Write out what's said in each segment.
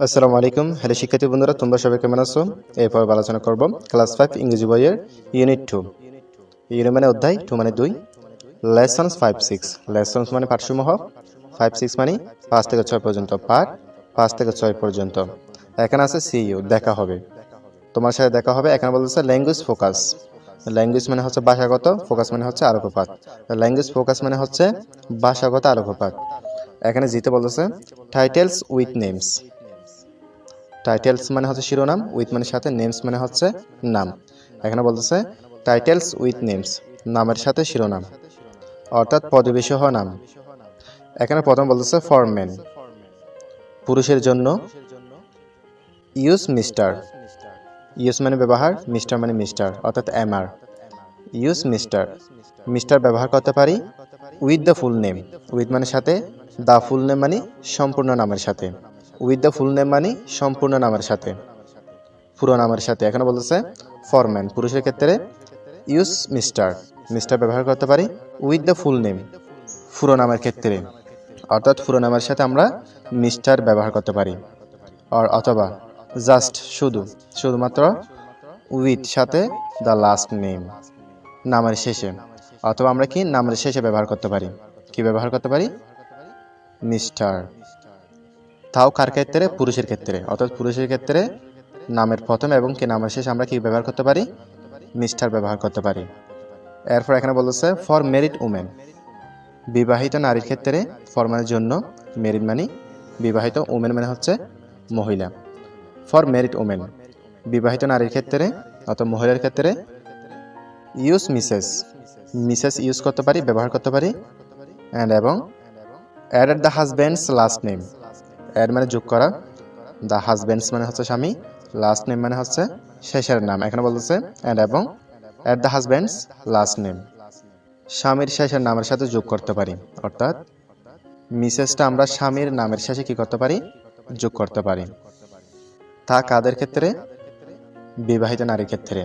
আসসালামু আলাইকুম। হ্যালো শিক্ষার্থী বন্ধুরা, তোমরা সবাই কেমন আছো? এরপর আলোচনা করব। ক্লাস ফাইভ, ইংরেজি বইয়ের ইউনিট টু ইউনিট মানে অধ্যায় টু মানে দুই। লেসনস ফাইভ সিক্স লেসনস মানে পাঠসমূহ। ফাইভ সিক্স মানে পাঁচ থেকে ছয় পর্যন্ত পাঠ, পাঁচ থেকে ছয় পর্যন্ত। এখানে আছে সিইউ দেখা হবে। তোমার সাথে দেখা হবে, এখানে বলতেছে ল্যাঙ্গুয়েজ ফোকাস ল্যাঙ্গুয়েজ মানে হচ্ছে ভাষাগত ফোকাস মানে হচ্ছে আলোকপাত। ল্যাঙ্গুয়েজ ফোকাস মানে হচ্ছে ভাষাগত আলোকপাত। এখানে জিতে বলতেছে টাইটেলস উইথ নেমস টাইটেলস মানে হচ্ছে শিরোনাম উইথ মানে সাথে নেমস মানে হচ্ছে নাম। এখানে বলতেছে টাইটেলস উইথ নেমস নামের সাথে শিরোনাম। অর্থাৎ পদবিসহ নাম। এখানে প্রথম বলতেছে ফর মেন পুরুষের জন্য। ইউজ মিস্টার ইউজ মানে ব্যবহার মিস্টার মানে মিস্টার অর্থাৎ এমআর ইউজ মিস্টার মিস্টার ব্যবহার করতে পারি with the full name with মানে সাথে দ্য ফুল নেম মানে সম্পূর্ণ নামের সাথে। উইথ দ্য ফুল নেম মানে সম্পূর্ণ নামের সাথে। পুরো নামের সাথে। এখানে বলতেছে ফরম্যান পুরুষের ক্ষেত্রে ইউজ মিস্টার মিস্টার ব্যবহার করতে পারি উইথ দ্য ফুল নেম পুরো নামের ক্ষেত্রে। অর্থাৎ পুরো নামের সাথে আমরা মিস্টার ব্যবহার করতে পারি। আর অথবা জাস্ট শুধু। শুধুমাত্র উইথ সাথে দ্য লাস্ট নেম নামের শেষে। অথবা আমরা কি নামের শেষে ব্যবহার করতে পারি। কি ব্যবহার করতে পারি? মিস্টার তাও কার ক্ষেত্রে? পুরুষের ক্ষেত্রে। অর্থাৎ পুরুষের ক্ষেত্রে নামের প্রথম এবং কি নামের শেষ আমরা কি ব্যবহার করতে পারি? মিস্টার ব্যবহার করতে পারি। এরপর এখানে বলতেছে ফর মেরিট উমেন বিবাহিত নারীর ক্ষেত্রে ফরমানের জন্য মেরিট মানে বিবাহিত উমেন মানে হচ্ছে মহিলা। ফর মেরিট উমেন বিবাহিত নারীর ক্ষেত্রে অথবা মহিলার ক্ষেত্রে ইউজ মিসেস মিসেস ইউজ করতে পারি ব্যবহার করতে পারি। অ্যান্ড এবং add the husband's last name add মানে যোগ করা। দ্য হাজব্যান্ডস মানে হচ্ছে স্বামী লাস্ট নেম মানে হচ্ছে শেষের নাম। এখানে বলতেছে অ্যান্ড এবং at the husband's last name স্বামীর শেষের নামের সাথে যোগ করতে পারি, অর্থাৎ মিসেসটা আমরা স্বামীর নামের শেষে কি করতে পারি? যোগ করতে পারি। তা কাদের ক্ষেত্রে? বিবাহিত নারীর ক্ষেত্রে।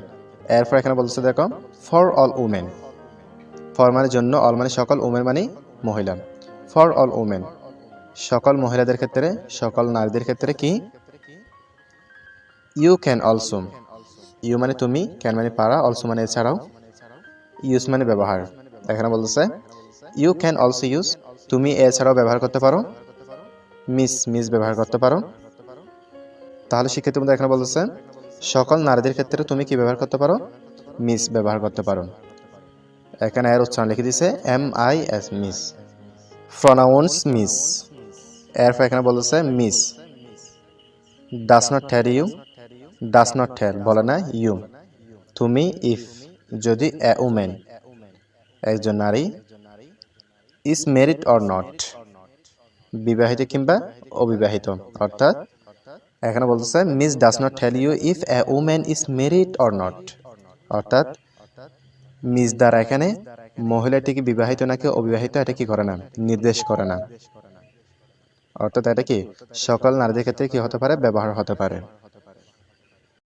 এরপর এখানে বলতেছে, দেখো ফর অল উমেন ফর মানে জন্য অল মানে সকল উমেন মানে মহিলা। ফর অল উমেন সকল মহিলাদের ক্ষেত্রে, সকল নারীদের ক্ষেত্রে কি? ইউ ক্যান অলসো ইউ মানে তুমি ক্যান মানে পারা অলসো মানে এছাড়াও ইউজ মানে ব্যবহার। এখানে বলতেছে ইউ ক্যান অলসো ইউজ তুমি এছাড়াও ব্যবহার করতে পারো মিস মিস ব্যবহার করতে পারো। তাহলে শিক্ষার্থী বন্ধু এখানে বলতেছে, সকল নারীদের ক্ষেত্রে তুমি কি ব্যবহার করতে পারো? মিস ব্যবহার করতে পারো। এখানে এর উচ্চারণ লিখে দিছে M I S miss pronounce miss এরপর এখানে বলতেছে miss does not tell you does not tell বলে না ইউ তুমি ইফ যদি এ উমেন একজন নারী ইজ মেরিড অর নট বিবাহিত কিংবা অবিবাহিত। অর্থাৎ এখানে বলতেছে miss does not tell you if a women is married or not অর্থাৎ মিস দ্বারা এখানে মহিলাটি কি বিবাহিত নাকি অবিবাহিত, এটা কি করে না? নির্দেশ করে না। অর্থাৎ এটা কি? সকল নারীদের ক্ষেত্রে কি হতে পারে? ব্যবহার হতে পারে।